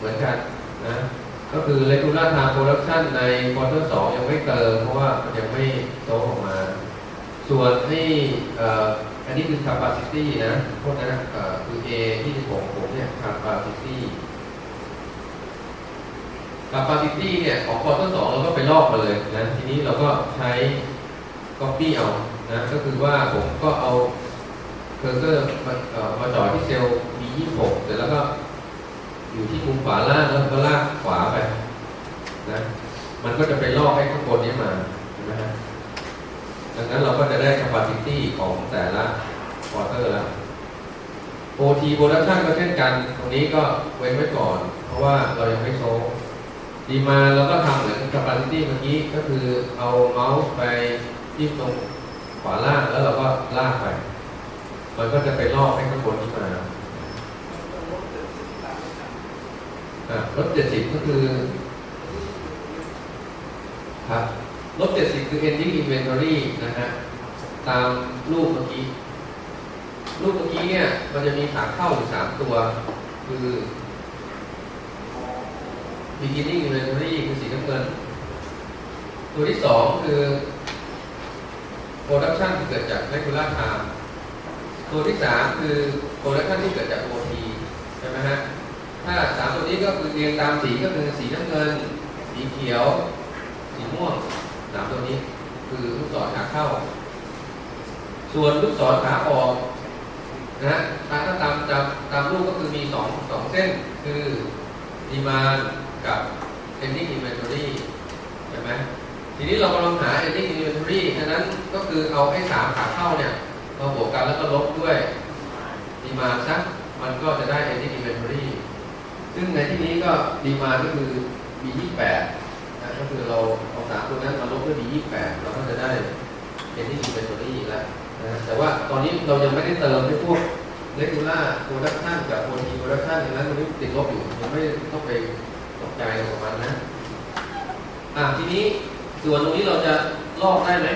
เหมือนกันนะก็คือ regular time production ใน quarter สองยังไม่เติมเพราะว่ามันยังไม่โตออกมา ส่วนที่อ,อันนี้คือ capacity นะพวกนั้นเอ่อคือ A ที่ผมผมเนี่ย capacity capacity เนี่ยของ quarter สองเราก็ไปลอกมาเลยนะทีนี้เราก็ใช้ copy เอานะก็คือว่าผมก็เอาเคอร์เซอร์มาเอ่อมาจ่อที่เซลล์ B26 เสร็จแล้วก็ อยู่ที่มุมขวาล่างแล้วก็ลากขวาไปนะ มันก็จะไปลอกให้ข้างบนนี้มาเห็นไหมฮะดังนั้นเราก็จะได้ capacity ของแต่ละ quarter แล้ว OT production ก็เช่นกัน ตรงนี้ก็เว้นไว้ก่อน เพราะว่าเรายังไม่โชว์ดีมาเราก็ทำเหมือน capacity เมื่อกี้ก็คือเอาเมาส์ไปที่ตรงขวาล่างแล้วเราก็ลากไป มันก็จะไปลอกให้ข้างบนนี้มา อะลด70ก็คือครับลบเจ็ด70คือ ending inventory นะฮะตามรูปเมื่อกี้ รูปเมื่อกี้เนี่ย มันจะมีขาเข้าอยู่3ตัว คือ beginning inventory คือสีน้ำเงิน ตัวที่2คือ production ที่เกิดจาก regular time ตัวที่3คือ production ที่เกิดจาก OT ใช่ไหมฮะ ถ้าสามตัวนี้ก็คือเรียงตามสีก็คือสีน้ำเงิน สีเขียว สีม่วงสามตัวนี้ คือลูกศรขาเข้า ส่วนลูกศรขาออกนะฮะถ้าตามตามตามรูปก็คือมีสองสองเส้นคือดีมานกับ ending inventory ใช่ไหมทีนี้เรากำลังหา ending inventory ฉะนั้นก็คือเอาไอ้สามขาเข้าเนี่ยมาบวกกันแล้วก็ลบด้วยดีมานซะมันก็จะได้ ending inventory ซึ่งในที่นี้ก็ดีมาก็คือ B28 นะก็คือเราเอาสามตัวนั้นมาลบด้วย B28 เราก็จะได้เป็นที่ inventory แล้วนะแต่ว่าตอนนี้เรายังไม่ได้เติมในพวก regular production กับ OT production อย่างนั้นมันยังติดลบอยู่ยังไม่ต้องไปตกใจกับมันนะอะทีนี้ส่วนตรงนี้เราจะลอกได้ไหม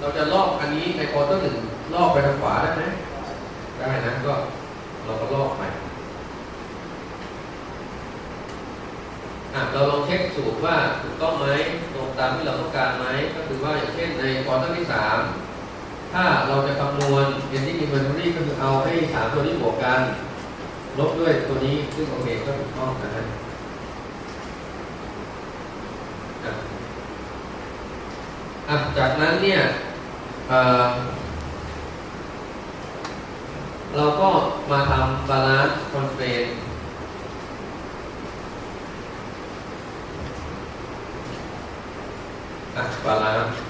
เราจะลอกอันนี้ในควอเตอร์หนึ่งลอกไปทางขวาได้ไหมได้นะก็เราก็ลอกไป อะ เราลองเช็คสูตรว่าถูกต้องไหมตรงตามที่เราต้องการไหมก็คือว่าอย่างเช่นในควอเตอร์ที่สามถ้าเราจะคำนวณ ending inventory ก็คือเอาให้สามตัวนี้บวกกัน ลบด้วยตัวนี้ซึ่งโอเคก็ถูกต้องนะฮะอะจากนั้นเนี่ยเเราก็มาทำ balance constraint อ่ะบาลานซ์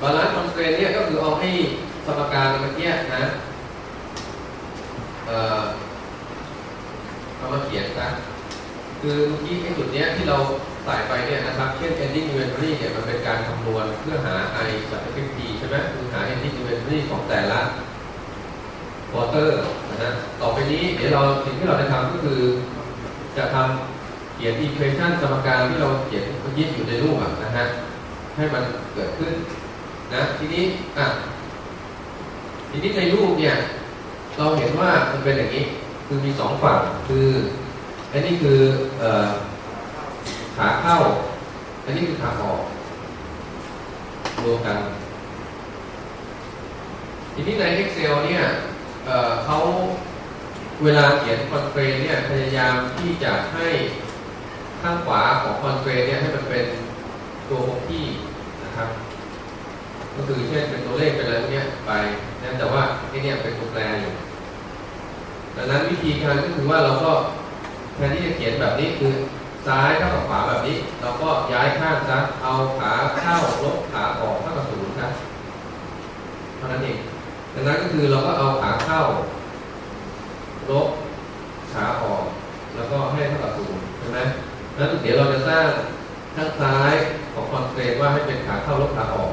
บาลานซ์คอนเทนเนี่ยก็คือเอาให้สมการเมื่อกี้นะเอ่อเอามาเขียนซะคือเมื่อกี้ไอ้จุดเนี้ยที่เราใส่ไปเนี่ยนะครับเช่น ending inventory เนี่ยมันเป็นการคำนวณเพื่อหา i กับ effect ใช่ไหมคือหา ending inventory ของแต่ละวอเตอร์ นะต่อไปนี้เดี๋ยวเราสิ่งที่เราจะทำก็คือ จะทำเขียน equation สมการที่เราเขียนเมื่อกี้อยู่ในรูปนะฮะให้มันเกิดขึ้นนะทีนี้อะทีนี้ในรูปเนี่ย เราเห็นว่ามันเป็นอย่างนี้ คือมีสองฝั่งคืออันนี้คืออขาเข้า อันนี้คือขาออกรวมกัน ทีนี้ใน Excel เนี่ย เขาเวลาเขียนคอนเทนเนี่ยพยายามที่จะให้ข้างขวาของคอนเทนเนี่ยให้มันเป็นตัวคงที่นะครับก็คือเช่นเป็นตัวเลขเป็นอะไรพวกเนี้ยไปนะแต่ว่าไอ้เนี่ยเป็นตัวแปรอยู่ดังนั้นวิธีการก็คือว่าเราก็แทนที่จะเขียนแบบนี้คือซ้ายเท่ากับขวาแบบนี้ เราก็ย้ายข้างซะเอาขาเข้าลบขาออกเท่ากับศูนย์ครับเท่านั้นเอง ดังนั้นก็คือเราก็เอาขาเข้า ลบขาออก แล้วก็ให้เท่ากับศูนย์ใช่ไหมนั้นเดี๋ยวเราจะสร้างข้างซ้ายของคอนเทนว่าให้เป็นขาเข้าลบขาออก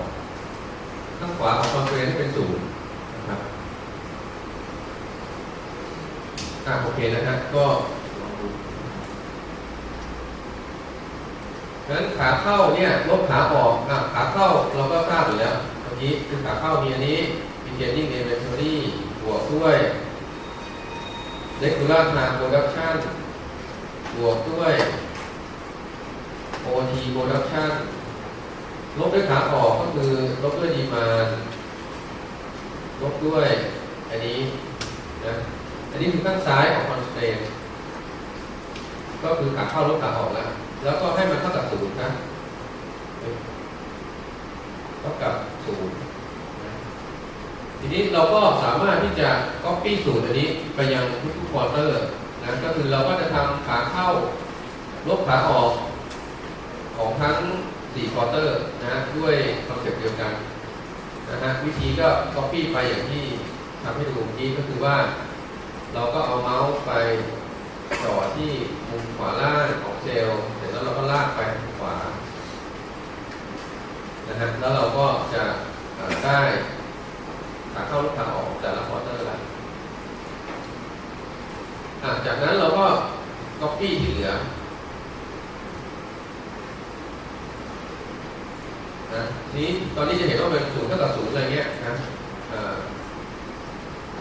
ข้างขวาของคอนเทนให้เป็นศูนย์นะครับอะโอเคนะฮะก็ลองดูงั้นขาเข้าเนี่ยลบขาออกอะขาเข้าเราก็ทราบอยู่แล้วใช่ไหมนี้คือขาเข้ามีอันนี้ beginning inventory บวกด้วย regular time production บวกด้วย OT production ลบด้วยขาออกก็คือลบด้วยดีมาลบด้วยอันนี้นะอันนี้คือข้างซ้ายของ constraint ก็คือขาเข้าลบขาออกแล้ว แล้วก็ให้มันเท่ากับศูนย์นะเท่ากับศูนย์ ทีนี้เราก็สามารถที่จะ copy สูตรอันนี้ไปยังทุกๆ quarter นะก็คือเราก็จะทำขาเข้าลบขาออกของทั้ง4ควอเตอร์นะฮะด้วยคอนเซ็ปต์เดียวกันนะฮะวิธีก็ copy ไปอย่างที่ทำให้ดูเมื่อกี้ก็คือว่า เราก็เอาเมาส์ไปจ่อที่มุมขวาล่างของเซลล์เสร็จแล้วเราก็ลากไปขวานะฮะแล้วเราก็จะได้ ขาเข้าลูกขาออกแต่ละควอเตอร์ละจากนั้นเราก็ copy ที่เหลือนะทีนี้ตอนนี้จะเห็นว่าเป็นศูนย์เท่ากับศูนย์อะไรเงี้ยนะอ่า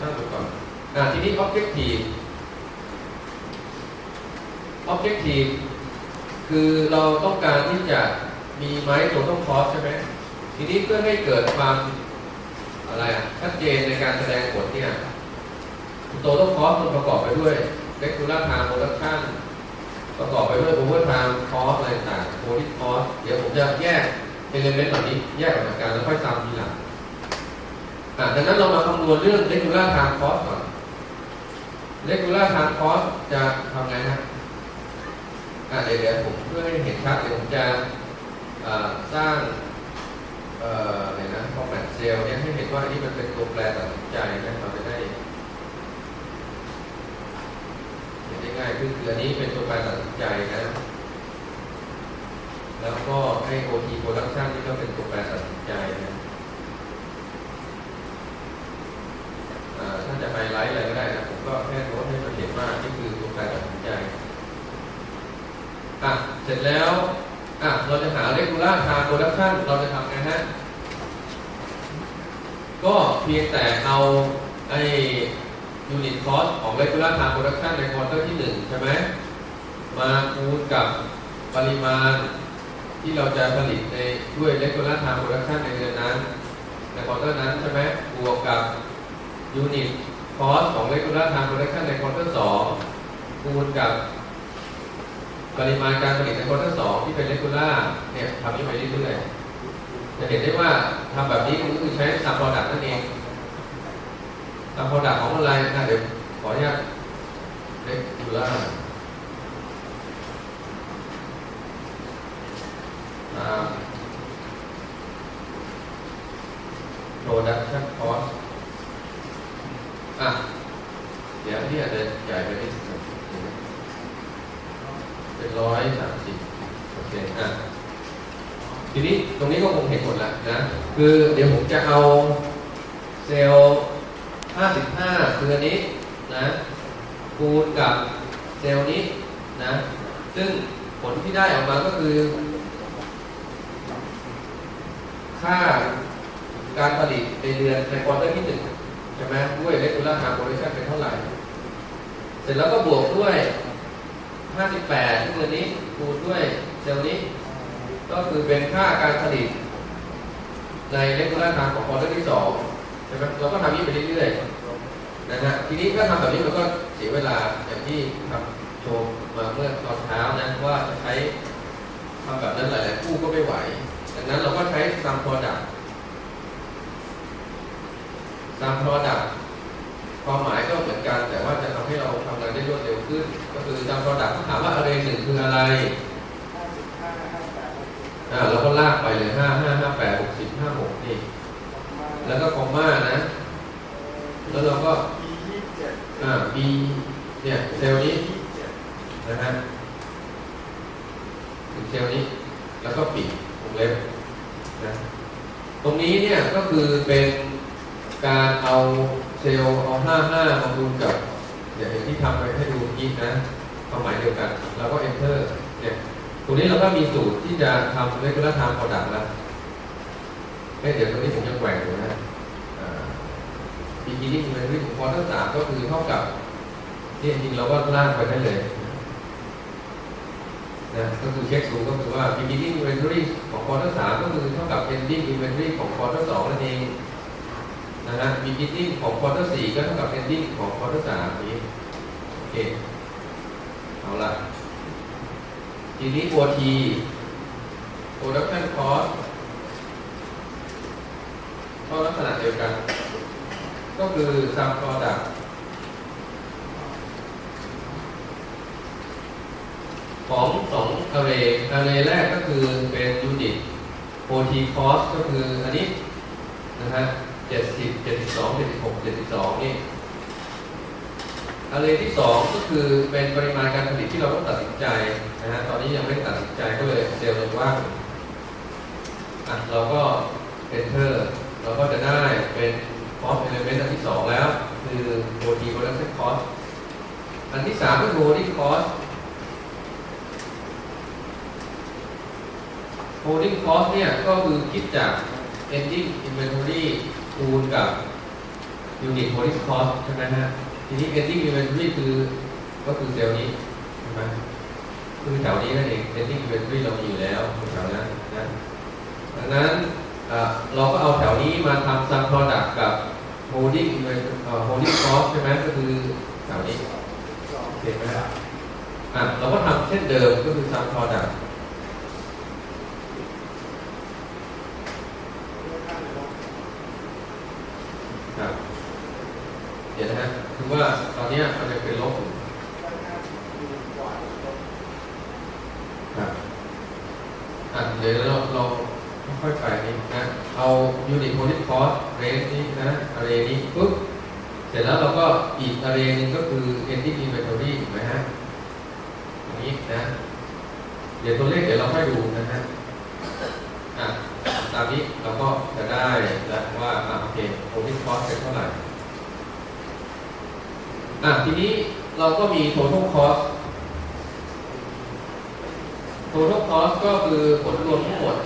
ตั้งดูก่อนอทีนี้ objective objective คือเราต้องการที่จะมีไม้ตัวต้องคอสใช่ไหมทีนี้เพื่อให้เกิดความ อะไรชัดเจนในการแสดงผลเนี่ยตัวต้องคอสมันประกอบไปด้วย regular time production ประกอบไปด้วย overtime cost อะไรต่าง audit cost เดี๋ยวผมจะแยกเอเลเมนต์เหล่านี้แยกออกจากกันแล้วค่อยตามทีหลังอะดังนั้นเรามาคำนวณเรื่อง regular time cost ก่อน regular time cost จะทำไงฮะอะเดี๋ยวผมเพื่อให้เห็นชัดเดี๋ยวผมจะสร้าง เอ่อไรนะ format cell เนี่ยให้เห็นว่าอันนี้มันเป็นตัวแปรตัดสินใจนะเราจะได้เห็นได้ง่ายขึ้นคืออันนี้เป็นตัวแปรตัดสินใจนะ แล้วก็ให้ OT Production นี่ก็เป็นตัวแปรตัดสินใจนะอ่าถ้าจะไฮไลท์อะไรก็ได้นะผมก็แค่โน้ตให้มันเห็นว่านี่คือตัวแปรตัดสินใจอะเสร็จแล้ว อะเราจะหา Regular Time Production เราจะทำไงฮะ ก็เพียงแต่เอาไอ้ Unit Cost ของ Regular Time Production ในควอเตอร์ที่ 1 ใช่ไหม มาคูณกับปริมาณที่เราจะผลิตในด้วย regular time production ในเดือนนั้น ในควอเตอร์นั้นใช่ไหมบวกกับ unit cost ของ regular time production ในควอเตอร์2คูณกับ ปริมาณการผลิตในควอเตอร์2ที่เป็นเลกูล่าเนี่ยทำนี้ไปเรื่อยๆจะเห็นได้ว่าทำแบบนี้ก็คือใช้ sum product นั่นเอง sum product ของอะไรนะเดี๋ยวขออนุญาต regular อ่า production cost อะ เดี๋ยวที่อาจจะใหญ่ไปนิดนึงเป็นร้อยสามสิบโอเคอะ ทีนี้ตรงนี้ก็คงเห็ นะคือเดี๋ยวผมจะเอาเซลล์55คืออันนี้นะคูณกับเซลล์นี้นะซึ่งผลที่ได้ออกมาก็คือ ค่าการผลิตในเดือนในควอเตอร์ที่หนึ่งใช่ไหมด้วย regular time production เป็นเท่าไหร่ เสร็จแล้วก็บวกด้วย 58ที่เดือนนี้คูณด้วยเซลล์นี้ ก็คือเป็นค่าการผลิต ใน regular time ของคอเตอร์ที่สองใช่ไหมเราก็ทำนี้ไปเรื่อยๆนะฮะทีนี้ก็ทำแบบนี้มันก็เสียเวลาอย่างที่ทำโชว์มาเมื่อตอนเช้านะว่าจะใช้ทำแบบนั้นหลายๆคู่ก็ไม่ไหว ดังนั้นเราก็ใช้ sum product sum product ความหมายก็เหมือนกัน แต่ว่าจะทำให้เราทำงานได้รวดเร็วขึ้น ก็คือ sum product ถามว่า array หนึ่งคืออะไร อ่าเราก็ลากไปเลยห้าห้าห้าแปดหกสิบห้าหกนี่ แล้วก็คอมมานะ แล้วเราก็ อ่า B เนี่ยเซลล์นี้นะฮะถึงเซลล์นี้ แล้วก็ปิดวงเล็บนะตรงนี้เนี่ยก็คือเป็นการเอาเซลล์เอาห้าห้ามาคูณกับเดี๋ยวที่ทำไปให้ดูเมื่อกี้นะความหมายเดียวกัน แล้วก็ enter เนี่ย ตรงนี้เราก็มีสูตรที่จะทำ regular time product แล้วไม่เดี๋ยวตรงนี้ผมยังแกว่งอยู่นะอ่า beginning inventory ของสามก็คือเท่ากับที่จริงเราก็ล่างไปได้เลยนะก็คือเช็คดูก็คือว่า beginning inventory ของ quarter สามก็คือเท่ากับ ending inventory ของ quarter สองนั่นเองนะฮะ beginning ของ quarter สี่ก็เท่ากับ ending ของ quarter สามนี้โอเคเอาละ ทีนี้โอที production cost ก็ลักษณะเดียวกัน ก็คือ sum product ของสองอาร์เรย์เลแรกก็คือเป็นยูนิต OT cost ก็คืออันนี้นะฮะเจ็ดสิบเจ็ดสิบสองเจ็ดสิบหกเจ็ดสิบสองนี่ อะไรที่ 2 ก็คือเป็นปริมาณการผลิตที่เราต้องตัดสินใจนะฮะตอนนี้ยังไม่ตัดสินใจก็เลยเซลล์ยังว่างอะเราก็ enter เราก็จะได้เป็น cost element อันที่สองแล้ว คือ OT production cost อันที่สามก็คือ holding cost holding cost เนี่ยก็คือคิดจาก ending inventory คูณกับ unit holding cost ใช่ไหมฮะ ทีนี้ ending inventory คือก็คือเซลล์นี้ใช่ไหมคือแถวนี้นั่นเอง ending inventory เรามีอยู่แล้วแถวนั้นนะดังนั้นเราก็เอาแถวนี้มาทำ sum product กับ holding inventory เอ่อ holding cost ใช่ไหมก็คือแถวนี้โอเคไหมครับอะเราก็ทำเช่นเดิมก็คือ sum product ครับเดี๋ยวนะฮะ คือว่าตอนเนี้ยมันจะเป็นลบอยู่ครับอะเดี๋ยวเราเราค่อยๆไปนี่นะ เอา unit holding cost range นี้นะ array นี้ปุ๊บ เสร็จแล้วเราก็อีก array หนึงก็คือ ending inventory ถูกไหมฮะตรงนี้นะ เดี๋ยวตัวเลขเดี๋ยวเราค่อยดูนะฮะอะตามนี้เราก็จะได้แล้วว่าอะโอเค holding cost เป็นเท่าไหร่ อะทีนี้เราก็มี total cost total cost ก็คือผลรวมทั้งหมด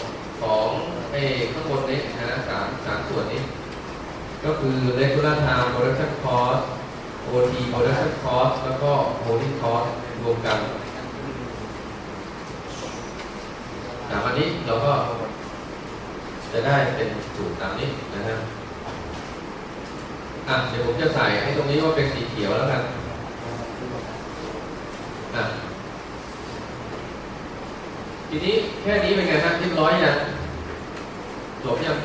ของไอ้ข้างบนนี้นะสามสามส่วนนี้ ก็คือ regular time production cost OT production cost แล้วก็ holding cost รวมกันสามอันนี้เราก็จะได้เป็นสูตรตามนี้นะฮะ อะเดี๋ยวผมจะใส่ให้ตรงนี้ว่าเป็นสีเขียวแล้วกันอะทีนี้แค่นี้เป็นไงฮะเรียบร้อยยังจบยัง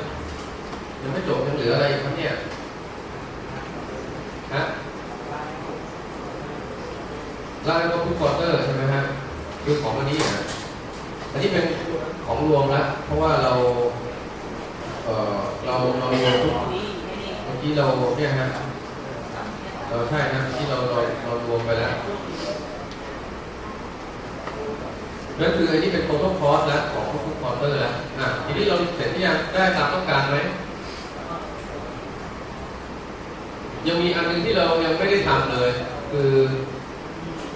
ยังไม่จบยังเหลืออะไรอีกครับเนี่ยฮะไล่ก็ทุกควอเตอร์ใช่ไหมฮะคือของอันนี้นะอันนี้เป็นของรวมแล้วเพราะว่าเรา เอ่อเราเรารวมทุก เมื่เราเนี่ยฮะเราใช่นะเมื่เราเราเรารวมไปแล้วนั่นคืออันนี้เป็น total cost แล้วของทุกควอเตอร์แล้วอะทีนี้เราเสร็จที่ยังได้ตามต้องการไหมยังมีอันหนึงที่เรายังไม่ได้ทำเลย คือ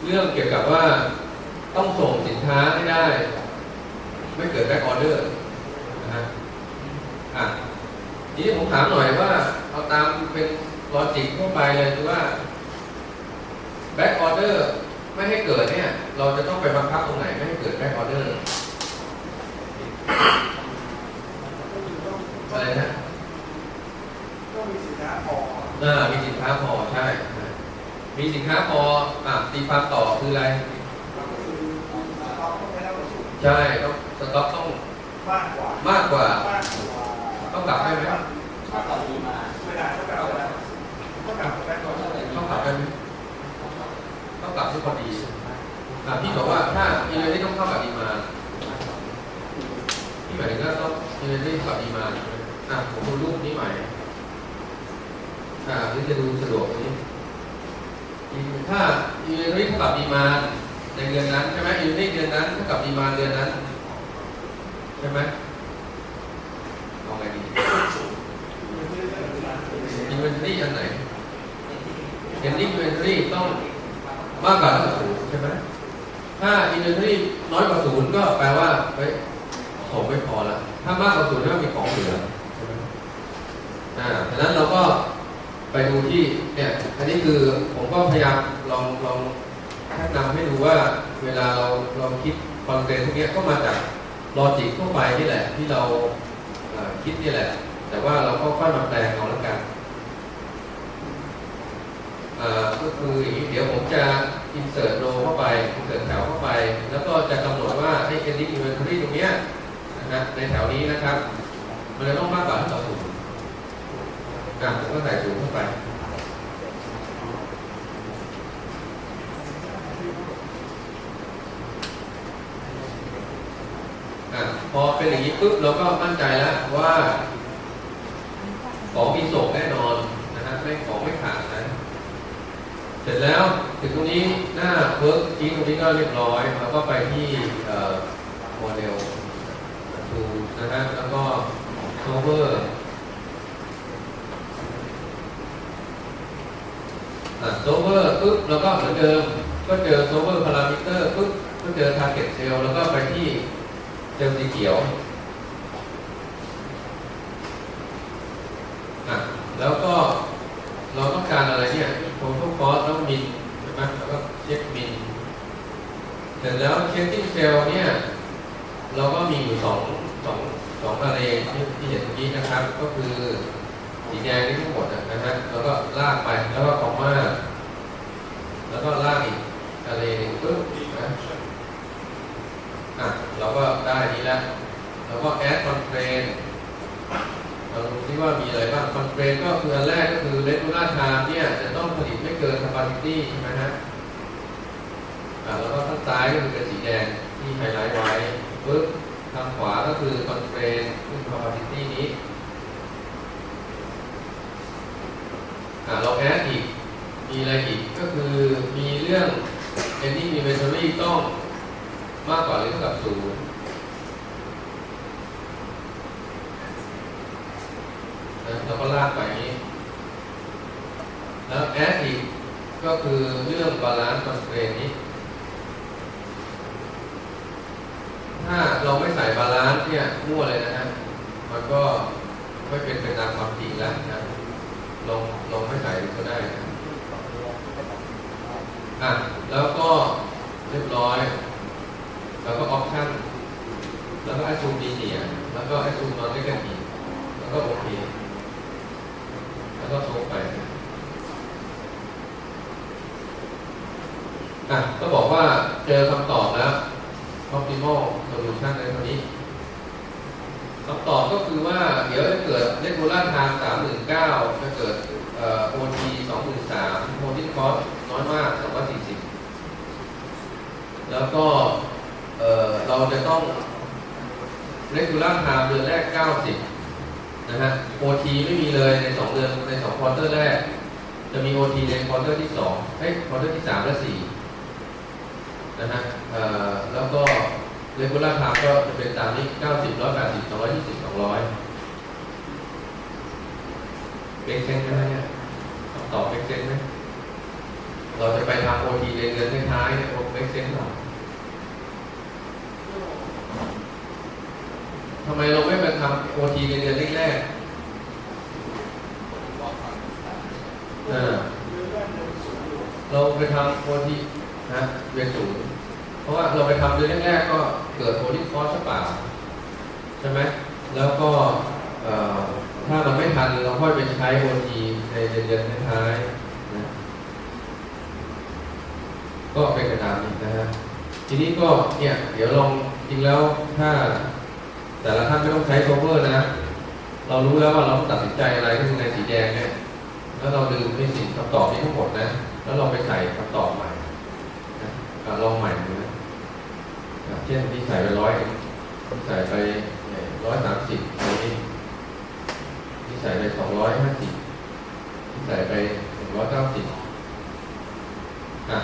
เรื่องเกี่ยวกับว่าต้องส่งสินค้าให้ได้ ไม่เกิดแบ็กออเดอร์นะฮะอะ ทีนี้ผมถามหน่อยว่าเอาตามเป็นลอจิกทั่วไปเลยคือว่า back order ไม่ให้เกิดเนี่ย เราจะต้องไปบังคับตรงไหนไม่ให้เกิด back order อะไรนะต้องมีสินค้าพออ่ามีสินค้าพอใช่ มีสินค้าพออะตีความต่อคืออะไรเราก็คือเราต้องไม่ได้ประสุใช่ต้องสต็อกต้องมากกว่ามากกว่ามากกว่า ต้องกลับได้ไหมมากกว่าดีมาไม่ได้ต้องกลับแล้วต้องกลับแค่ก่อนต้องกลับได้ไหมต้องกลับที่พอดีอะพี่บอกว่าถ้าอีเวนต์ที่ต้องเข้ากับดีมาที่หมายถึงว่าต้องอีเวนต์ที่กับดีมาอะผมดูรูปนี้ใหม่อ่าหรือจะดูสะดวกนี้ถ้าอีเวนต์ที่เท่ากับดีมาในเดือนนั้นใช่ไหมอีเวนต์เดือนนั้นเท่ากับดีมาเดือนนั้นใช่ไหมเอาไงดีอีเว นต์ที่อันไหนเอ็นดิ้งอีเวนต์ที่ต้องมากกว่าศูนย์ใช่ไหมถ้าอีเวนต์ที่น้อยกว่าศูนย์ก็แปลว่าเฮ้ยของไม่พอละถ้ามากกว่าศูนย์ก็มีของเหลือใช่ไหมอ่าฉะนั้นเราก็ไปดูที่เนี่ยอันนี้คือผมก็พยายามลองลองแนะนำให้ดูว่าเวลาเราเราคิดคอนเทนต์พวกนี้ก็มาจากลอจิกทั่วไปนี่แหละ ที่เราคิดนี่แหละ แต่ว่าเราก็ค่อยมาแปลงเอาแล้วกัน ก็คืออย่างนี้เดี๋ยวผมจะ insert row เข้าไป insert แถวเข้าไป แล้วก็จะกำหนดว่าให้ ending inventory ตรงเนี้ยนะฮะในแถวนี้นะครับ มันจะต้องมากกว่าต่อศูนย์อะผมก็ใส่ศูนย์เข้าไปอะพอเป็นอย่างนี้ปุ๊บเราก็มั่นใจแล้วว่า ของมีส่งแน่นอนนะฮะไม่ของไม่ สร็จแล้วถึงตรงนี้หน้าเวิร์กกี้ตรงนี้ก็เรียบร้อยแล้วก็ไปที่โมเดลดูนะฮะแล้วก็โซเวอร์โซเวอร์ปุ๊บแล้วก็เหมือนเดิม ก็เจอโซเวอร์พารามิเตอร์ปุ๊บก็เจอ target cell แล้วก็ไปที่เซลล์สีเขียวอะแล้วก็เราต้องการอะไรเนี่ย total cost แล้วมินใช่ไหมแล้วก็เช็คมินเสร็จแล้ว checking cell เนี่ย เราก็มีอยู่สองสองสองอะไรที่ที่เห็นเมื่อกี้นะครับ ก็คือสีแดงนี่ทั้งหมดนะฮะแล้วก็ลากไปแล้วก็คอมมาแล้วก็ลากอีกอะไรหนึ่งปึ๊บนะอะเราก็ได้นี้แล้วเราก็ add constraint เราดูที่ว่ามีอะไรบ้าง constraint ก็คืออันแรกก็คือ regular time เนี่ยจะต้องผลิตไม่เกิน capacity ใช่ไหมฮะแล้วก็ข้างซ้ายก็คือเป็นสีแดงที่ไฮไลท์ไว้ปึ๊บทางขวาก็คือ constraint คือ capacity นี้เรา add อีก มีอะไรอีกก็คือมีเรื่อง ending inventory ต้องมากกว่าหรือเท่ากับศูนย์นะ แล้วก็ลากไปนี้ แล้วแอดอีกก็คือเรื่องบาลานซ์คอนเทรนนี้ ถ้าเราไม่ใส่บาลานซ์เนี่ยมั่วเลยนะฮะมันก็ไม่เป็นไปตามความจริงแล้วนะลองลองไม่ใส่ก็ได้นะอะแล้วก็เรียบร้อย แล้วก็ออปชั่นแล้วก็ไอซูมดีเนียแล้วก็ไอซูมนอนเล็กกันอีกแล้วก็โอเค แล้วก็โซไปอะก็บอกว่าเจอคำตอบแล้ว optimal solution ในตัวนี้คำตอบก็คือว่าเดี๋ยวจะเกิด regular time 39,000จะเกิดเอ่อ OT 23,000 holding cost น้อยมาก240 แล้วก็เอ่อเราจะต้อง regular time เดือนแรก 90 นะฮะ OT ไม่มีเลยใน2เดือนใน2ควอเตอร์แรก จะมี OT ในควอเตอร์ที่2เอ้ยควอเตอร์ที่3และ4นะฮะเอ่อแล้วก็ regular time ก็จะเป็นตามนี้90 180 220 200เป็นเซนไหมเนี่ยตอบเป็นเซนไหมเราจะไปทำ OT ในเดือนท้ายๆเนี่ยโอเปเซนหรอ ทำไมเราไม่ไปทำ OT ในเดือนแรกๆเออเราไปทำ OT นะเดือนศูนย์เพราะว่าเราไปทำเดือนแรกๆก็เกิดโ o ลิคอสเปล่าใช่ไหมแล้วก็ถ้ามันไม่ทันเราค่อยไปใช้ OT ในเดือนท้ายนะก็เป็นไปตานนะฮะทีนี้ก็เนี่ยเดี๋ยวลองจริงแล้วถ้า แต่ละท่านไม่ต้องใช้โซเวอร์นะ เรารู้แล้วว่าเราต้องตัดสินใจอะไรก็คือในสีแดงเนี่ย แล้วเราลืมในสิ่งคำตอบนี้ทั้งหมดนะ แล้วเราไปใส่คำตอบใหม่นะลองใหม่ดูนะอะเช่นที่ใส่ไปร้อยที่ใส่ไปร้อยสามสิบตรงนี้ที่ใส่ไปสองร้อยห้าสิบที่ใส่ไปหนึ่งร้อยเก้าสิบอะ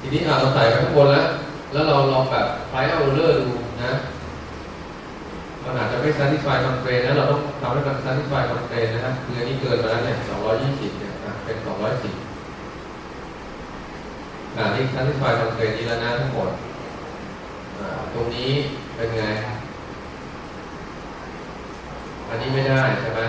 ทีนี้อะเราใส่ไปข้างบนแล้ว แล้วเราลองแบบไฟเอาเลอร์ดูนะ มันอาจจะไม่ satisfy constraint นะเราต้องทำให้มัน satisfy constraint นะครับคืออันนี้เกินมาแล้วเนี่ย220เนี่ยอะเป็น 210อ่านี่ satisfy constraint นี้แล้วนะทั้งหมดอ่าตรงนี้เป็นไงอันนี้ไม่ได้ใช่ไหม